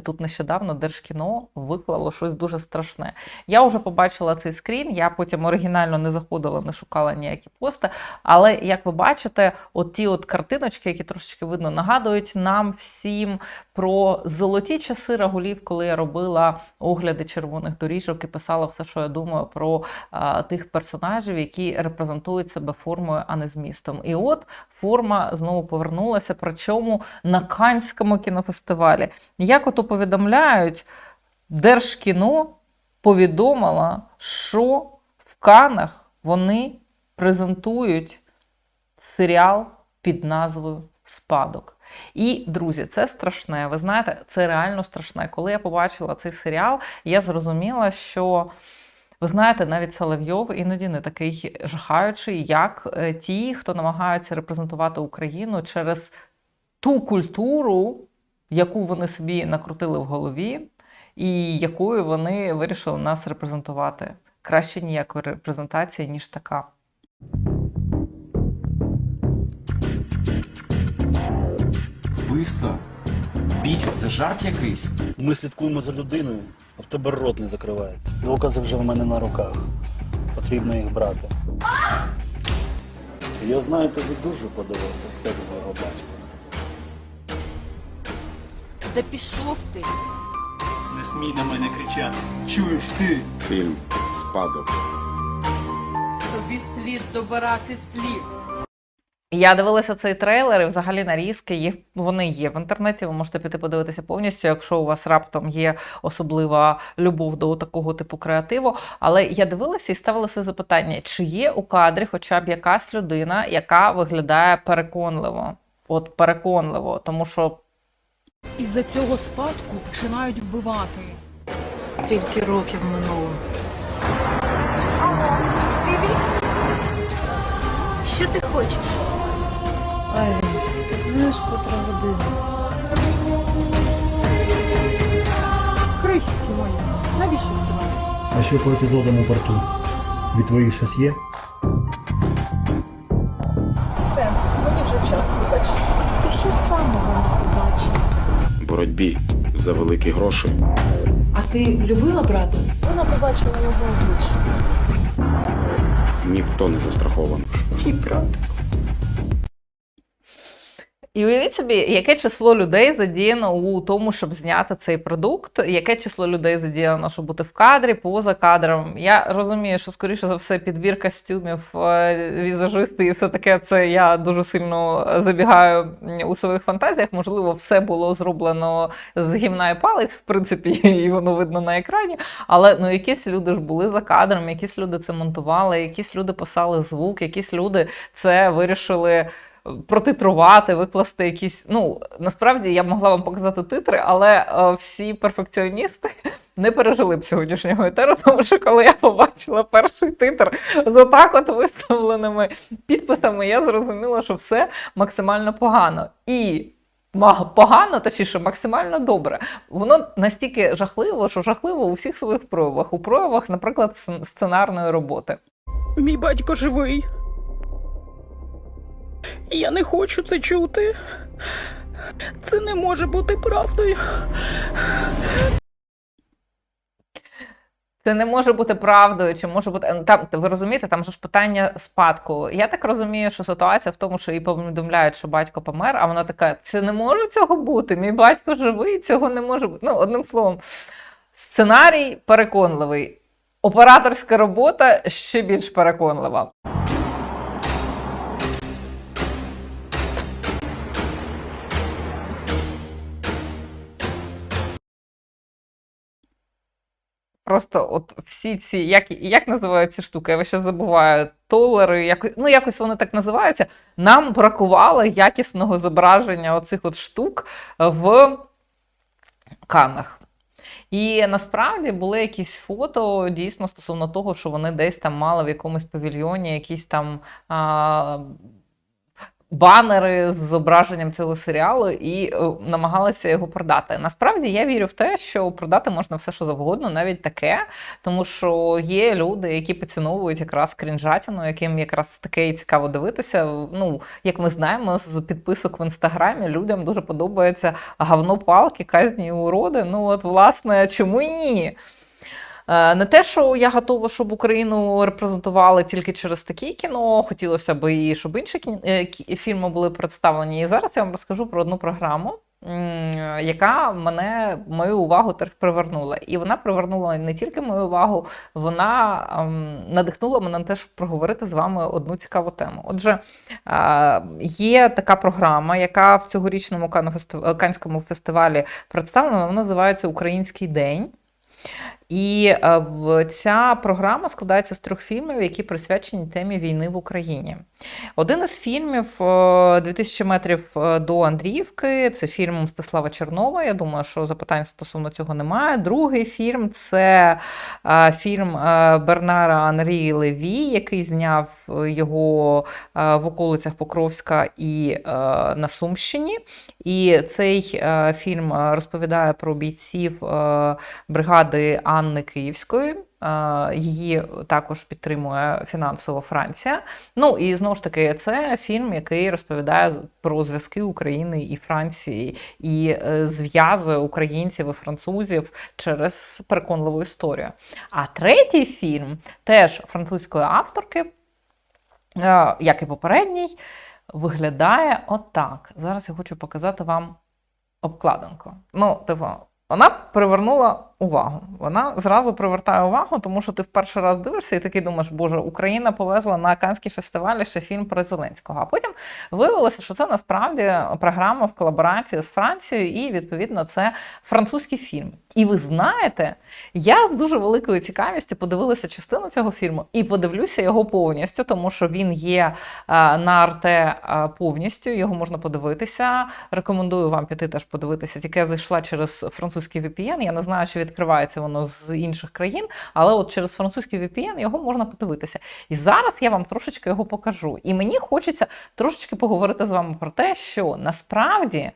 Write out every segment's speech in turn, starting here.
Тут нещодавно Держкіно виклало щось дуже страшне. Я вже побачила цей скрін, я потім оригінально не заходила, не шукала ніякі пости. Але як ви бачите, от ті от картиночки, які трошечки видно, нагадують нам всім про золоті часи Рагулів, коли я робила огляди червоних доріжок і писала все, що я думаю про а, тих персонажів, які репрезентують себе формою, а не змістом. І от форма знову повернулася, причому на Канському кінофестивалі. Як ото повідомляють, Держкіно повідомила, що в Канах вони презентують серіал під назвою Спадок. І, друзі, це страшне. Ви знаєте, це реально страшне. Коли я побачила цей серіал, я зрозуміла, що. Ви знаєте, навіть Соловйов іноді не такий жахаючий, як е, ті, хто намагаються репрезентувати Україну через ту культуру, яку вони собі накрутили в голові, і якою вони вирішили нас репрезентувати. Краще ніякої репрезентації, ніж така. Вбивство? Біть, це жарт якийсь? Ми слідкуємо за людиною, а в тебе рот не закривається. Докази вже в мене на руках. Потрібно їх брати. Я знаю, тобі дуже подобався секс з його батьком. Да пішов ти. Не смій на мене кричати. Чуєш ти? Фільм Спадок. Тобі слід добирати слів. Я дивилася цей трейлер і взагалі нарізки. Їх вони є в інтернеті. Ви можете піти подивитися повністю, якщо у вас раптом є особлива любов до такого типу креативу. Але я дивилася і ставила собі запитання: чи є у кадрі хоча б якась людина, яка виглядає переконливо? От переконливо, тому що Із-за цього спадку починають вбивати. Стільки років минуло. Що ти хочеш? Айвін, ти знаєш, котра година? Крихітки мої, навіщо це вам? А що по епізодам у порту? Від твоїх щось є? Боротьбі за великі гроші. А ти любила брата? Вона побачила його обличчя. Ніхто не застрахований. І брат. І уявіть собі, яке число людей задіяно у тому, щоб зняти цей продукт, яке число людей задіяно, щоб бути в кадрі, поза кадром. Я розумію, що скоріше за все підбір костюмів, е, візажисти і все таке. Це я дуже сильно забігаю у своїх фантазіях. Можливо, все було зроблено з гімна палець, в принципі, і воно видно на екрані. Але ну якісь люди ж були за кадром, якісь люди це монтували, якісь люди писали звук, якісь люди це вирішили протитрувати, викласти якісь. Ну насправді я могла вам показати титри, але е, всі перфекціоністи не пережили б сьогоднішнього етеру, тому що коли я побачила перший титр з отак от виставленими підписами, я зрозуміла, що все максимально погано. І погано, точніше, максимально добре. Воно настільки жахливо, що жахливо у всіх своїх проявах. У проявах, наприклад, сценарної роботи. Мій батько живий. Я не хочу це чути. Це не може бути правдою. Це не може бути правдою, чи може бути ну, там. Ви розумієте, там же ж питання спадку. Я так розумію, що ситуація в тому, що їй повідомляють, що батько помер, а вона така: це не може цього бути. Мій батько живий, цього не може бути. Ну, одним словом, сценарій переконливий, операторська робота ще більш переконлива. Просто от всі ці, як, як називаються ці штуки? Я весь забуваю. Толери, як, ну якось вони так називаються. Нам бракувало якісного зображення оцих от штук в канах. І насправді були якісь фото дійсно стосовно того, що вони десь там мали в якомусь павільйоні якісь там. А, банери з зображенням цього серіалу і е, намагалися його продати. Насправді я вірю в те, що продати можна все, що завгодно, навіть таке, тому що є люди, які поціновують якраз крінжатіну, яким якраз таке і цікаво дивитися. Ну, як ми знаємо, з підписок в інстаграмі людям дуже подобається гавно палки, казні уроди. Ну, от, власне, чому ні? Е, Не те, що я готова, щоб Україну репрезентували тільки через такі кіно. Хотілося б і щоб інші е, фільми були представлені. І зараз я вам розкажу про одну програму, яка мене мою увагу теж привернула. І вона привернула не тільки мою увагу, вона ем, надихнула мене на те, щоб проговорити з вами одну цікаву тему. Отже, е, є така програма, яка в цьогорічному Канському фестивалі представлена. Вона називається Український день. І е, ця програма складається з трьох фільмів, які присвячені темі війни в Україні. Один із фільмів е, 2000 метрів е, до Андріївки. Це фільм Мстислава Чернова. Я думаю, що запитань стосовно цього немає. Другий фільм це е, фільм е, Бернара Анрі Леві, який зняв е, його е, в околицях Покровська і е, на Сумщині. І цей е, фільм розповідає про бійців бригади Анни Київської. Її також підтримує фінансово Франція. Ну і знову ж таки, це фільм, який розповідає про зв'язки України і Франції, і зв'язує українців і французів через переконливу історію. А третій фільм теж французької авторки, як і попередній, виглядає отак. Зараз я хочу показати вам обкладинку. Ну, типу, вона привернула увагу. Вона зразу привертає увагу, тому що ти в перший раз дивишся і такий думаєш, боже, Україна повезла на Канський фестиваль ще фільм про Зеленського. А потім виявилося, що це насправді програма в колаборації з Францією, і відповідно це французький фільм. І ви знаєте, я з дуже великою цікавістю подивилася частину цього фільму і подивлюся його повністю, тому що він є е, на Арте повністю. Його можна подивитися. Рекомендую вам піти теж подивитися. Тільки я зайшла через французький VPN. Я не знаю, чи відкривається воно з інших країн, але от через французький VPN його можна подивитися. І зараз я вам трошечки його покажу. І мені хочеться трошечки поговорити з вами про те, що насправді.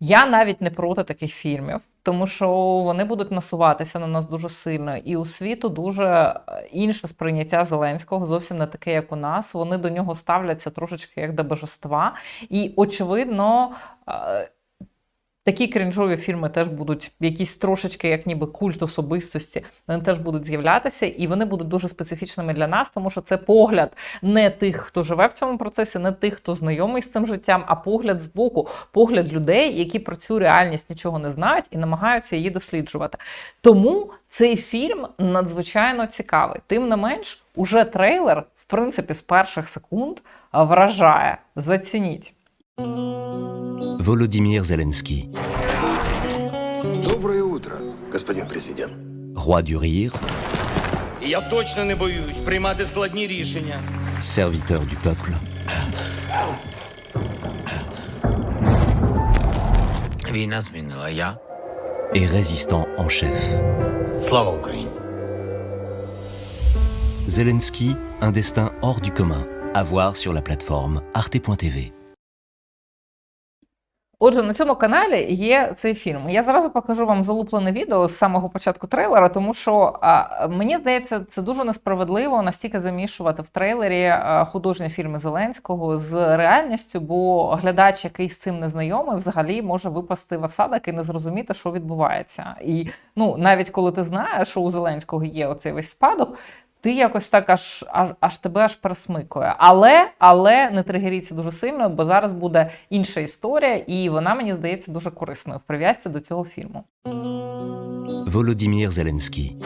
Я навіть не проти таких фільмів, тому що вони будуть насуватися на нас дуже сильно, і у світу дуже е, інше сприйняття Зеленського, зовсім не таке, як у нас. Вони до нього ставляться трошечки як до божества. І очевидно. Такі крінжові фільми теж будуть якісь трошечки, як ніби культ особистості, вони теж будуть з'являтися, і вони будуть дуже специфічними для нас, тому що це погляд не тих, хто живе в цьому процесі, не тих, хто знайомий з цим життям, а погляд з боку, погляд людей, які про цю реальність нічого не знають і намагаються її досліджувати. Тому цей фільм надзвичайно цікавий. Тим не менш, уже трейлер, в принципі, з перших секунд вражає. Зацініть. Volodymyr Zelensky. Roi du rire. Serviteur du peuple. Et résistant en chef. Zelensky, un destin hors du commun. À voir sur la plateforme arte.tv. Отже, на цьому каналі є цей фільм. Я зразу покажу вам залуплене відео з самого початку трейлера, тому що а, мені здається, це дуже несправедливо настільки замішувати в трейлері художні фільми Зеленського з реальністю, бо глядач, який з цим не знайомий, взагалі може випасти в осадок і не зрозуміти, що відбувається. І ну, навіть коли ти знаєш, що у Зеленського є оцей весь спадок. Ти якось так аж, аж, аж тебе аж пересмикує. Але, але не тригеріться дуже сильно, бо зараз буде інша історія, і вона мені здається дуже корисною в прив'язці до цього фільму. Volodymyr Zelensky.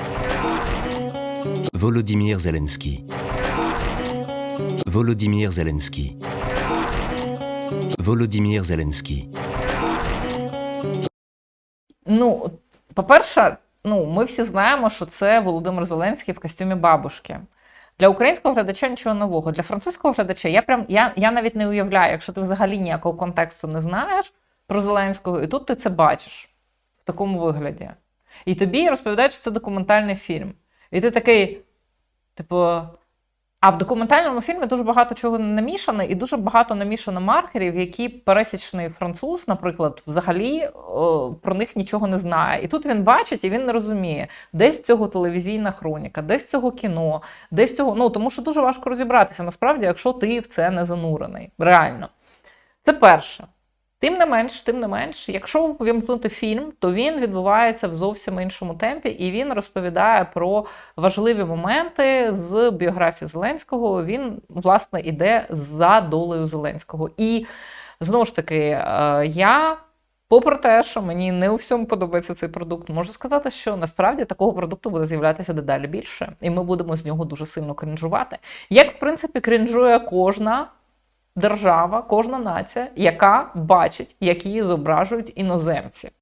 Volodymyr Zelensky. Volodymyr Zelensky. Volodymyr Zelensky. Ну, по-перше, ну, ми всі знаємо, що це Володимир Зеленський в костюмі бабушки. Для українського глядача нічого нового. Для французького глядача я прям я, я навіть не уявляю, якщо ти взагалі ніякого контексту не знаєш про Зеленського, і тут ти це бачиш в такому вигляді. І тобі розповідають, що це документальний фільм. І ти такий, типу, А в документальному фільмі дуже багато чого намішано, і дуже багато намішано маркерів, які пересічний француз, наприклад, взагалі о, про них нічого не знає. І тут він бачить і він не розуміє, десь цього телевізійна хроніка, десь цього кіно, десь цього. Ну тому що дуже важко розібратися насправді, якщо ти в це не занурений. Реально. Це перше. Тим не менш, тим не менш, якщо увімкнути фільм, то він відбувається в зовсім іншому темпі, і він розповідає про важливі моменти з біографії Зеленського. Він власне іде за долею Зеленського. І знову ж таки, е, я. Попри те, що мені не у всьому подобається цей продукт, можу сказати, що насправді такого продукту буде з'являтися дедалі більше, і ми будемо з нього дуже сильно крінжувати. Як, в принципі, крінжує кожна держава, кожна нація, яка бачить, як її зображують іноземці.